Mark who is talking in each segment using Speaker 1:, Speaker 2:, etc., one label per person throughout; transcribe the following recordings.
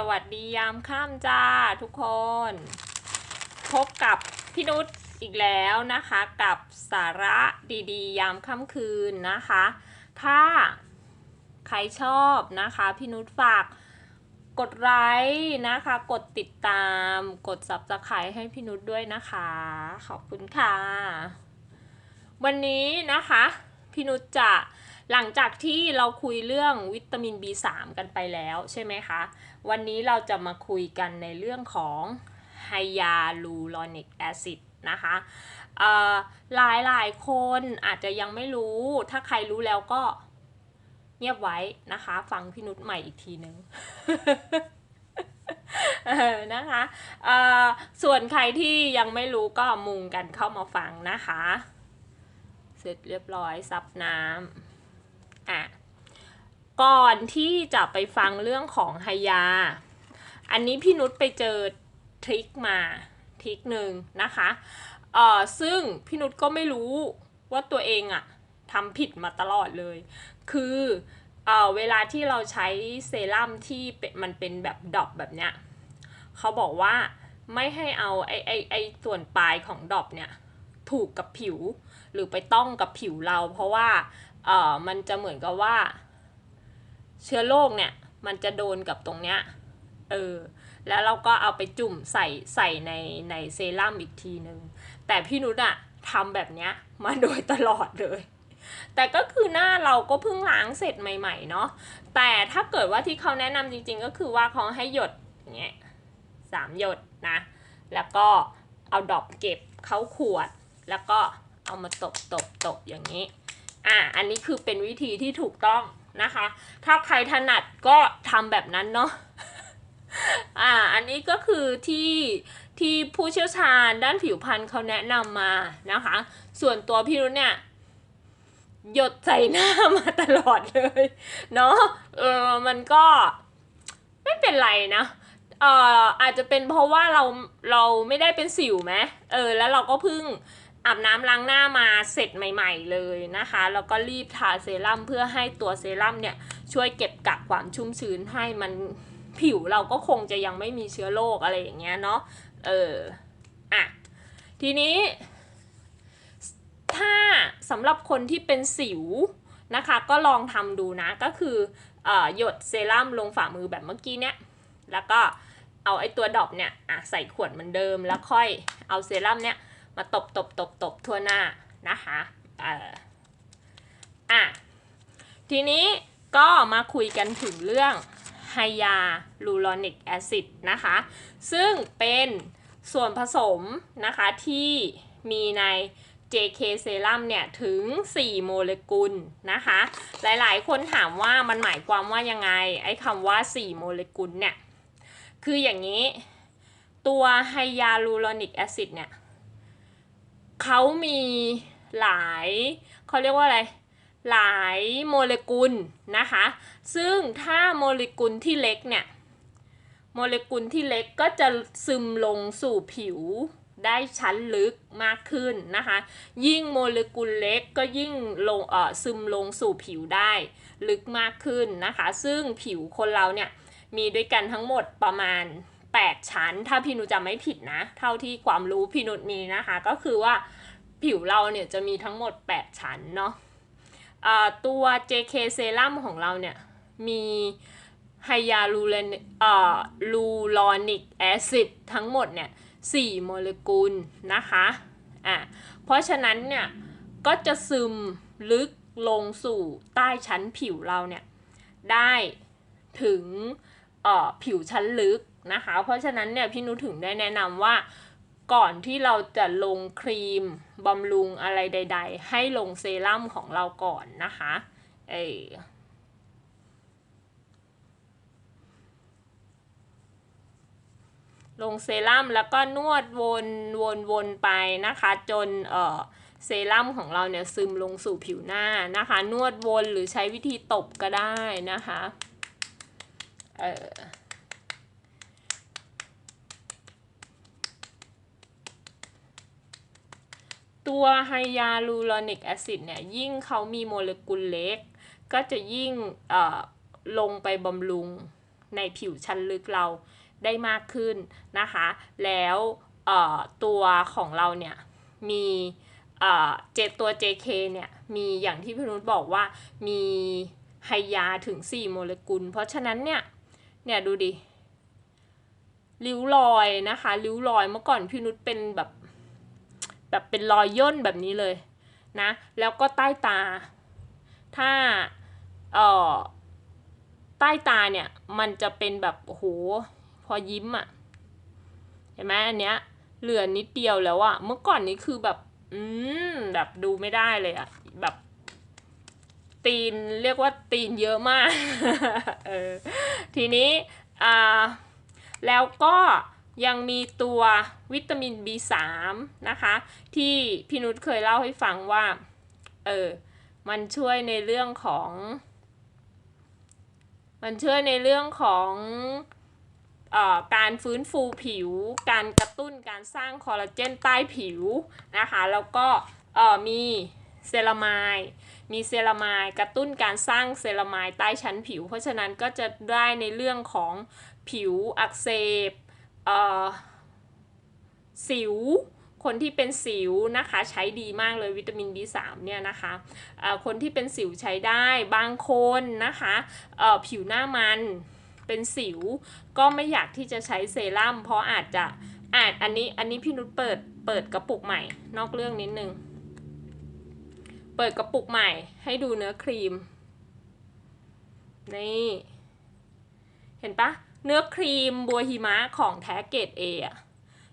Speaker 1: สวัสดียามค่ำจ้าทุกคน พบกับพี่นุชอีกแล้วนะคะกับสาระดีๆ ยามค่ำคืนนะคะ ถ้าใครชอบนะคะพี่นุชฝากกดไลค์นะคะ กดติดตามกด subscribe ให้พี่นุชด้วยนะคะ ขอบคุณค่ะ วันนี้นะคะ พี่นุชจะ หลังจากที่เราคุยเรื่องวิตามิน B3 กันไปแล้วใช่ไหมคะ วันนี้เราจะมาคุยกันในเรื่องของไฮยาลูรอนิกแอซิดนะคะหลายหลายคนอาจจะยังไม่รู้ ถ้าใครรู้แล้วก็เงียบไว้นะคะ ฟังพี่นุชใหม่อีกทีนึงนะคะส่วนใครที่ยังไม่รู้ก็มุงกันเข้ามาฟังนะคะ เสร็จเรียบร้อยซับน้ำ อะก่อนที่จะไปฟังเรื่องของไฮยา อันนี้พี่นุชไปเจอทริคมาทริคหนึ่งนะคะเอ่อซึ่งพี่นุชก็ไม่รู้ว่าตัวเองอะทำผิดมาตลอดเลย คือเอ่อเวลาที่เราใช้เซรั่มที่มันเป็นแบบดอกแบบเนี้ยเขาบอกว่าไม่ให้เอาไอไอไอส่วนปลายของดอกเนี่ยถูกกับผิว หรือไปต้องกับผิวเรา เพราะว่า เอ่อมันจะเหมือนกับว่า เชื้อโรคเนี่ย มันจะโดนกับตรงเนี้ยเออแล้วเราก็เอาไปจุ่มใส่ใส่ในในเซรั่มอีกทีนึง แต่พี่นุชอะทำแบบเนี้ยมาโดยตลอดเลย แต่ก็คือหน้าเราก็เพิ่งล้างเสร็จใหม่ ๆ เนาะแต่ถ้าเกิดว่าที่เขาแนะนำจริง ๆ ก็คือว่าเขาให้หยดอย่างเงี้ยสามหยดนะ แล้วก็เอาดอกเก็บเข้าขวด แล้วก็เอามาตบตบตบอย่างนี้ อะอันนี้คือเป็นวิธีที่ถูกต้องนะคะ ถ้าใครถนัดก็ทำแบบนั้นเนาะอ่าอันนี้ก็คือที่ที่ผู้เชี่ยวชาญด้านผิวพรรณเขาแนะนำมานะคะ ส่วนตัวพี่นุชเนี่ยหยดใส่หน้ามาตลอดเลยเนาะเออมันก็ไม่เป็นไรนะเอ่ออาจจะเป็นเพราะว่าเราเราไม่ได้เป็นสิวไหมเออแล้วเราก็เพิ่ง อาบน้ำล้างหน้ามาเสร็จใหม่ ๆ เลยนะคะ แล้วก็รีบทาเซรั่มเพื่อให้ตัวเซรั่มเนี่ยช่วยเก็บกักความชุ่มชื้นให้มันผิวเราก็คงจะยังไม่มีเชื้อโรคอะไรอย่างเงี้ยเนาะ เออ อะ ทีนี้ ถ้าสำหรับคนที่เป็นสิวนะคะ ก็ลองทำดูนะ ก็คืออหยดเซรั่มลงฝ่ามือแบบเมื่อกี้เนี่ยแล้วก็เอาไอ้ตัวดอปเนี่ย อะ ใส่ขวดเหมือนเดิม แล้วค่อยเอาเซรั่มเนี่ย มาตบตบตบตบทั่วหน้านะคะเอ่ออะทีนี้ก็มาคุยกันถึงเรื่องไฮยาลูรอนิกแอซิดนะคะ ซึ่งเป็นส่วนผสมนะคะที่มีใน JK เซรั่มเนี่ยถึง 4 โมเลกุลนะคะ หลายๆ คนถามว่ามันหมายความว่ายังไง ไอ้คำว่า 4 โมเลกุลเนี่ย คืออย่างนี้ ตัวไฮยาลูรอนิกแอซิดเนี่ย เขามีหลายเขาเรียกว่าอะไร หลายโมเลกุลนะคะ ซึ่งถ้าโมเลกุลที่เล็กเนี่ย โมเลกุลที่เล็กก็จะซึมลงสู่ผิวได้ชั้นลึกมากขึ้นนะคะ ยิ่งโมเลกุลเล็กก็ยิ่งลงเอ่อซึมลงสู่ผิวได้ลึกมากขึ้นนะคะ ซึ่งผิวคนเราเนี่ยมีด้วยกันทั้งหมดประมาณ 8 ชั้น ถ้าพี่นุชจำไม่ผิดนะ เท่าที่ความรู้พี่นุชมีนะคะ ก็คือว่าผิวเราเนี่ยจะมีทั้งหมด 8 ชั้นเนาะเอ่อตัว JK เซรั่มของเราเนี่ย มีไฮยาลูเรนเอ่อลูรอนิกแอซิดทั้งหมดเนี่ย4โมเลกุลนะคะอะเพราะฉะนั้นเนี่ย ก็จะซึมลึกลงสู่ใต้ชั้นผิวเราเนี่ย ได้ถึงอ่อผิวชั้นลึก นะคะ เพราะฉะนั้นเนี่ยพี่นุถึงได้แนะนำว่าก่อนที่เราจะลงครีมบำรุงอะไรใด ๆ ให้ลงเซรั่มของเราก่อนนะคะเอลงเซรั่มแล้วก็นวดวนวนวนไปนะคะ จนเออเซรั่มของเราเนี่ยซึมลงสู่ผิวหน้านะคะ นวดวนหรือใช้วิธีตบก็ได้นะคะเออ ตัวไฮยาลูรอนิกแอซิดเนี่ยยิ่งเขามีโมเลกุลเล็ก ก็จะยิ่งลงไปบำรุงในผิวชั้นลึกเราได้มากขึ้นนะคะ แล้วตัวของเราเนี่ยมีเอ่อเจตัว JK เนี่ยมีอย่างที่พี่นุชบอกว่ามีไฮยาถึง 4 โมเลกุล เพราะฉะนั้นเนี่ยเนี่ยดูดิริ้วรอยนะคะริ้วรอยเมื่อก่อนพี่นุชเป็นแบบ แบบเป็นรอยย่นแบบนี้เลยนะแล้วก็ใต้ตา ถ้าเอ่อใต้ตาเนี่ยมันจะเป็นแบบโอ้โหพอยิ้มอะ่ะเห็นไหมอันเนี้ยเหลือนิดเดียวแล้วอะเมื่อก่อนนี้คือแบบอืมแบบดูไม่ได้เลยอะแบบตีนเรียกว่าตีนเยอะมาก เออ ทีนี้ อ่า แล้วก็ ยังมีตัววิตามิน B3 นะคะ ที่พี่นุชเคยเล่าให้ฟังว่า เออ มันช่วยในเรื่องของ มันช่วยในเรื่องของออการฟื้นฟูผิว การกระตุ้นการสร้างคอลลาเจนใต้ผิวนะคะ แล้วก็มีเซรามายมีเซรามายกระตุ้นการสร้างเซรามายใต้ชั้นผิว เพราะฉะนั้นก็จะได้ในเรื่องของผิวอักเสบ สิวคนที่เป็นสิวนะคะใช้ดีมากเลยวิตามิน B3 เนี่ยนะคะะคนที่เป็นสิวใช้ได้บางคนนะคะผิวหน้ามันเป็นสิวก็ไม่อยากที่จะใช้เซรั่มเพราะอาจจะอาจอันนี้อันนี้พี่นุชเปิดเปิดกระปุกใหม่ นอกเรื่องนิดนึง เปิดกระปุกใหม่ให้ดูเนื้อครีม นี่ เห็นปะ เนื้อครีมบัวหิมะของแท้เกรดเอะ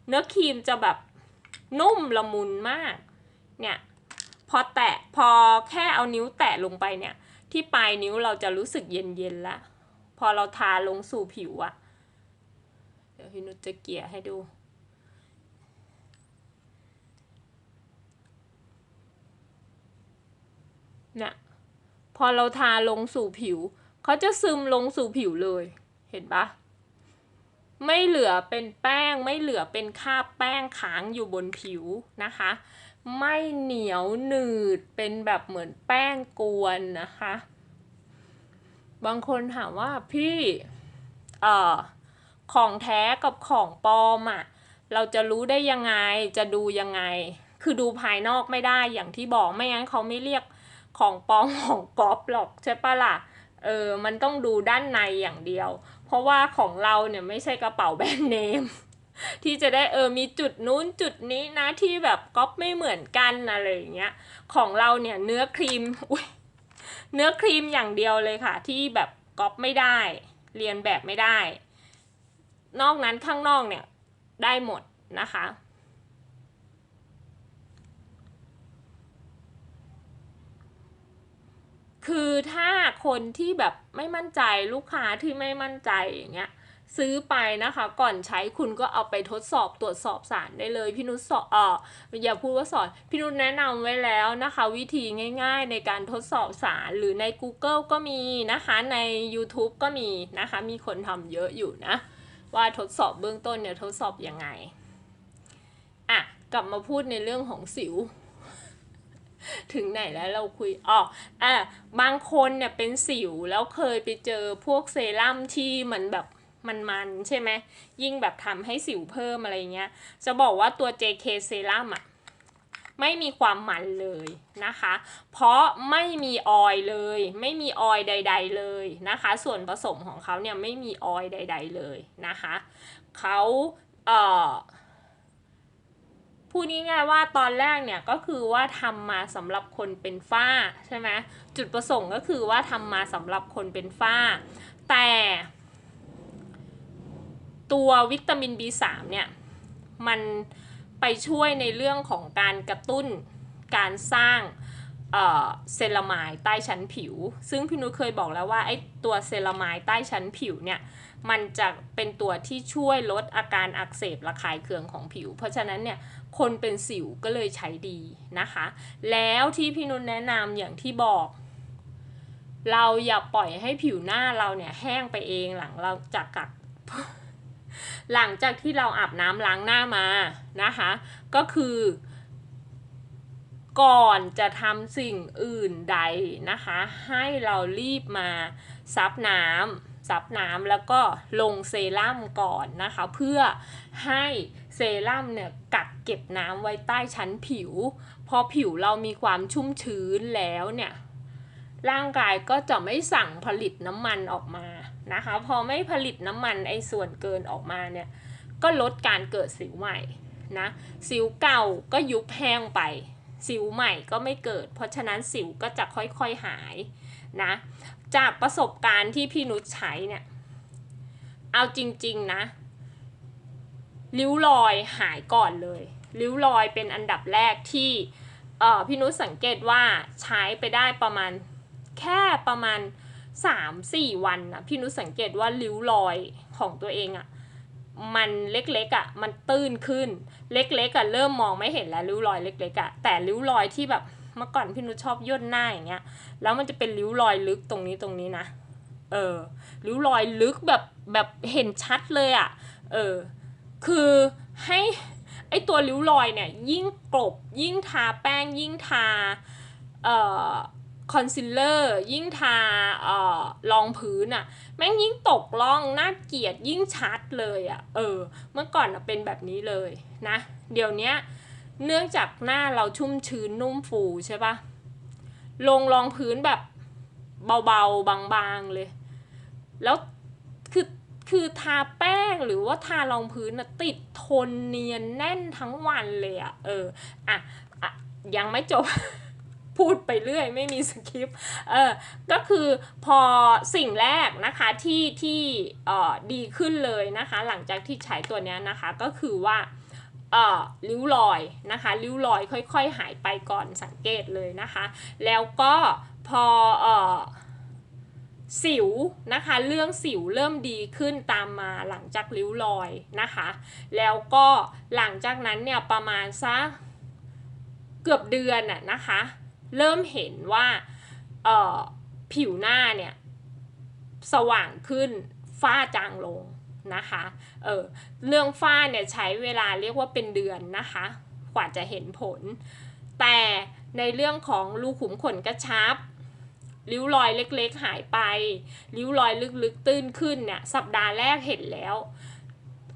Speaker 1: เนื้อครีมจะแบบนุ่มละมุนมาก เนี่ย พอแตะพอแค่เอานิ้วแตะลงไปเนี่ย ที่ปลายนิ้วเราจะรู้สึกเย็นๆแล้วพอเราทาลงสู่ผิวอะเดี๋ยวพี่นุชจะเกี่ยให้ดู เนี่ยพอเราทาลงสู่ผิว เขาจะซึมลงสู่ผิวเลย เห็นปะ ไม่เหลือเป็นแป้ง ไม่เหลือเป็นคราบแป้งค้างอยู่บนผิวนะคะ ไม่เหนียวหนืดเป็นแบบเหมือนแป้งกวนนะคะ บางคนถามว่าพี่เอ่อของแท้กับของปลอมอะ่ะเราจะรู้ได้ยังไงจะดูยังไง คือดูภายนอกไม่ได้อย่างที่บอกไม่งั้นเขาไม่เรียกของปลอมของก๊อปหรอกใช่ปะล่ะเออมันต้องดูด้านในอย่างเดียว ราะว่าของเราเนี่ยไม่ใช่กระเป๋าแบรนด์เนม ที่จะได้เออมีจุดนู้นจุดนี้นะที่แบบก๊อปไม่เหมือนกันอะไรอย่างเงี้ยของเราเนี่ยเนื้อครีมอุ้ยเนื้อครีมอย่างเดียวเลยค่ะ ที่แบบก๊อปไม่ได้ เรียนแบบไม่ได้ นอกนั้นข้างนอกเนี่ยได้หมดนะคะคือถ้า คนที่แบบไม่มั่นใจลูกค้าที่ไม่มั่นใจอย่างเงี้ยซื้อไปนะคะ ก่อนใช้คุณก็เอาไปทดสอบตรวจสอบสารได้เลยพี่นุชสอนเอออย่าพูดว่าสอนพี่นุชแนะนำไว้แล้วนะคะ วิธีง่าย ๆ ในการทดสอบสารหรือใน Google ก็มีนะคะใน YouTube ก็มีนะคะ มีคนทำเยอะอยู่นะ ว่าทดสอบเบื้องต้นเนี่ยทดสอบยังไงอะกลับมาพูดในเรื่องของสิว ถึงไหนแล้วเราคุยอ๋ออะบางคนเนี่ยเป็นสิวแล้วเคยไปเจอพวกเซรั่มที่เหมือนแบบมันๆใช่ไหมยิ่งแบบทำให้สิวเพิ่มอะไรเงี้ย จะบอกว่าตัว JK เซรั่มอะไม่มีความมันเลยนะคะ เพราะไม่มีออยเลย ไม่มีออยใด ๆ เลยนะคะ ส่วนผสมของเขาเนี่ยไม่มีออยใด ๆ เลยนะคะเขาเอ่อ พูดง่ายๆว่าตอนแรกเนี่ยก็คือว่าทำมาสำหรับคนเป็นฝ้าใช่ไหมจุดประสงค์ก็คือว่าทำมาสำหรับคนเป็นฝ้า แต่ตัววิตามิน B3 เนี่ยมันไปช่วยในเรื่องของการกระตุ้นการสร้างเซรามายใต้ชั้นผิว ซึ่งพี่นุ้ยเคยบอกแล้วว่าไอ้ตัวเซรามายใต้ชั้นผิวเนี่ยมันจะเป็นตัวที่ช่วยลดอาการอักเสบระคายเคืองของผิว เพราะฉะนั้นเนี่ย คนเป็นสิวก็เลยใช้ดีนะคะ แล้วที่พี่นุชแนะนำอย่างที่บอก เราอย่าปล่อยให้ผิวหน้าเราเนี่ยแห้งไปเองหลังเราจากกักหลังจากที่เราอาบน้ำล้างหน้ามานะคะ ก็คือ ก่อนจะทำสิ่งอื่นใดนะคะ ให้เรารีบมาซับน้ำซับน้ำแล้วก็ลงเซรั่มก่อนนะคะ เพื่อให้ เซรั่มเนี่ยกักเก็บน้ำไว้ใต้ชั้นผิว พอผิวเรามีความชุ่มชื้นแล้วเนี่ยร่างกายก็จะไม่สั่งผลิตน้ำมันออกมานะคะ พอไม่ผลิตน้ำมันไอ้ส่วนเกินออกมาเนี่ยก็ลดการเกิดสิวใหม่นะสิวเก่าก็ยุบแห้งไป สิวใหม่ก็ไม่เกิด เพราะฉะนั้นสิวก็จะค่อยๆหายนะจากประสบการณ์ที่พี่นุชใช้เนี่ยเอาจริงๆนะ ริ้วรอยหายก่อนเลยริ้วรอยเป็นอันดับแรกที่พี่นุชสังเกตว่าใช้ไปได้ประมาณแค่ประมาณ 3-4 วันนะพี่นุชสังเกตว่าริ้วรอยของตัวเองอะมันเล็กๆอะมันตื้นขึ้นเล็กๆอะเริ่มมองไม่เห็นแล้วริ้วรอยเล็กๆอะแต่ริ้วรอยที่แบบเมื่อก่อนพี่นุชชอบย่นหน้าอย่างเงี้ยแล้วมันจะเป็นริ้วรอยลึกตรงนี้ตรงนี้นะเออริ้วรอยลึกแบบแบบเห็นชัดเลยอะ่ะเออ คือให้ไอตัวริ้วรอยเนี่ยยิ่งกลบยิ่งทาแป้งยิ่งทาเอ่อคอนซีลเลอร์ยิ่งทาเอ่อรองพื้นอะ่ะแม่งยิ่งตกล่องน่าเกลียดยิ่งชัดเลยอะ่ะเออ เมื่อก่อนอะเป็นแบบนี้เลยนะ เดี๋ยวนี้เนื่องจากหน้าเราชุ่มชื้นนุ่มฟูใช่ปะลงรองพื้นแบบเบาๆบางๆเลย แล้วคือคือทาแป้ง หรือว่าทารองพื้นนะติดทนเนียนแน่นทั้งวันเลยอะเอออะอะยังไม่จบพูดไปเรื่อยไม่มีสคริปต์เออก็คือพอสิ่งแรกนะคะที่ที่เอ่อดีขึ้นเลยนะคะ หลังจากที่ใช้ตัวเนี้ยนะคะก็คือว่าเอ่อริ้วรอยนะคะริ้วรอยค่อย ๆ หายไปก่อนสังเกตเลยนะคะ แล้วก็พอเอ่อ สิวนะคะ เรื่องสิวเริ่มดีขึ้นตามมาหลังจากริ้วรอยนะคะ แล้วก็หลังจากนั้นเนี่ยประมาณสักเกือบเดือนน่ะนะคะ เริ่มเห็นว่าเออผิวหน้าเนี่ยสว่างขึ้นฝ้าจางลงนะคะ เออเรื่องฝ้าเนี่ยใช้เวลาเรียกว่าเป็นเดือนนะคะ กว่าจะเห็นผล แต่ในเรื่องของรูขุมขนกระชับ ริ้วรอยเล็กๆ หายไป ริ้วรอยลึกๆ ตื้นขึ้นเนี่ย สัปดาห์แรกเห็นแล้ว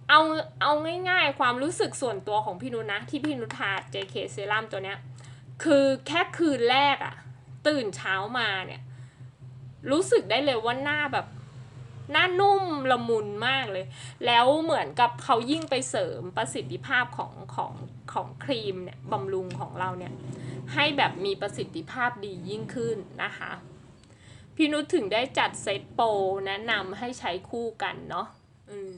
Speaker 1: เอาเอาง่ายๆ ความรู้สึกส่วนตัวของพี่นุนะ ที่พี่นุทา JK เซรั่มตัวเนี้ย คือแค่คืนแรกอะตื่นเช้ามาเนี่ย รู้สึกได้เลยว่าหน้าแบบหน้านุ่มละมุนมากเลย แล้วเหมือนกับเขายิ่งไปเสริมประสิทธิภาพของของของครีมเนี่ยบำรุงของเราเนี่ย ให้แบบมีประสิทธิภาพดียิ่งขึ้นนะคะ พี่นุชถึงได้จัดเซตโปรแนะนำให้ใช้คู่กันเนาะอืม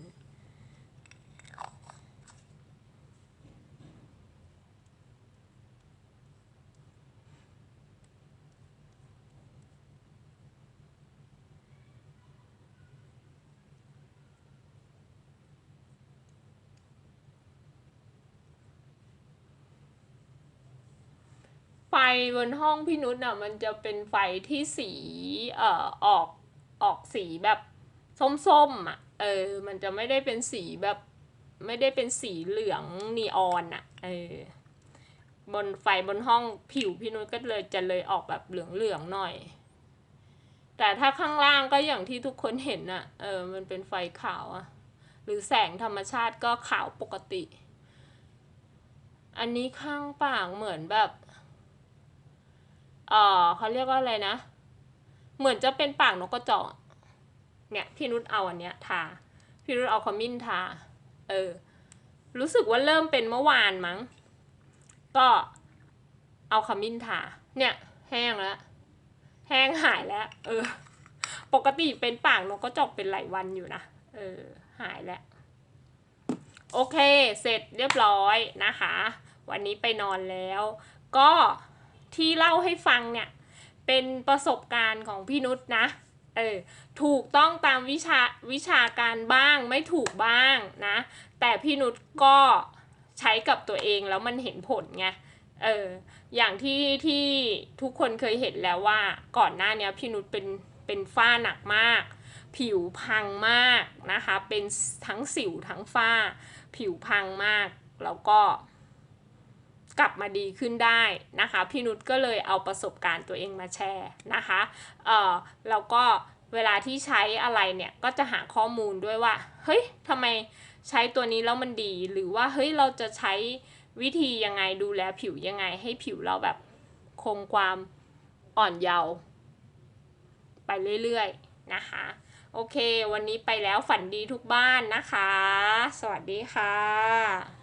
Speaker 1: บนห้องพี่นุชอะมันจะเป็นไฟที่สีเอ่อออกออกสีแบบส้มๆอะเออ มันจะไม่ได้เป็นสีแบบไม่ได้เป็นสีเหลืองนีออนอะเออบนไฟบนห้องผิวพี่นุชก็เลยจะเลยออกแบบเหลืองๆหน่อย แต่ถ้าข้างล่างก็อย่างที่ทุกคนเห็นอะเออมันเป็นไฟขาวอะหรือแสงธรรมชาติก็ขาวปกติ อันนี้ข้างปากเหมือนแบบ เออเขาเรียกว่าอะไรนะ เหมือนจะเป็นปากนกกระจอกเนี่ยพี่นุชเอาอันเนี้ยทาพี่นุชเอาขมิ้นทา เออ รู้สึกว่าเริ่มเป็นเมื่อวานมั้ง ก็เอาขมิ้นทา เนี่ย แห้งแล้วแห้งหายแล้ว เออ ปกติเป็นปากนกกระจอกเป็นหลายวันอยู่นะ เออ หายแล้ว โอเค เสร็จเรียบร้อยนะคะ วันนี้ไปนอนแล้ว ก็ ที่เล่าให้ฟังเนี่ย เป็นประสบการณ์ของพี่นุชนะ เออ ถูกต้องตามวิชาวิชาการบ้างไม่ถูกบ้างนะ แต่พี่นุชก็ใช้กับตัวเองแล้วมันเห็นผลไง เออ อย่างที่ที่ทุกคนเคยเห็นแล้วว่าก่อนหน้านี้พี่นุชเป็นเป็นฝ้าหนักมาก ผิวพังมากนะคะ เป็นทั้งสิวทั้งฝ้า ผิวพังมากแล้วก็ กลับมาดีขึ้นได้นะคะ พี่นุชก็เลยเอาประสบการณ์ตัวเองมาแชร์นะคะเอ่อแล้วก็เวลาที่ใช้อะไรเนี่ยก็จะหาข้อมูลด้วยว่า เฮ้ยทำไมใช้ตัวนี้แล้วมันดี หรือว่าเฮ้ยเราจะใช้วิธียังไงดูแลผิวยังไง ให้ผิวเราแบบคงความอ่อนเยาว์ไปเรื่อยๆนะคะ โอเค วันนี้ไปแล้วฝันดีทุกบ้านนะคะ สวัสดีค่ะ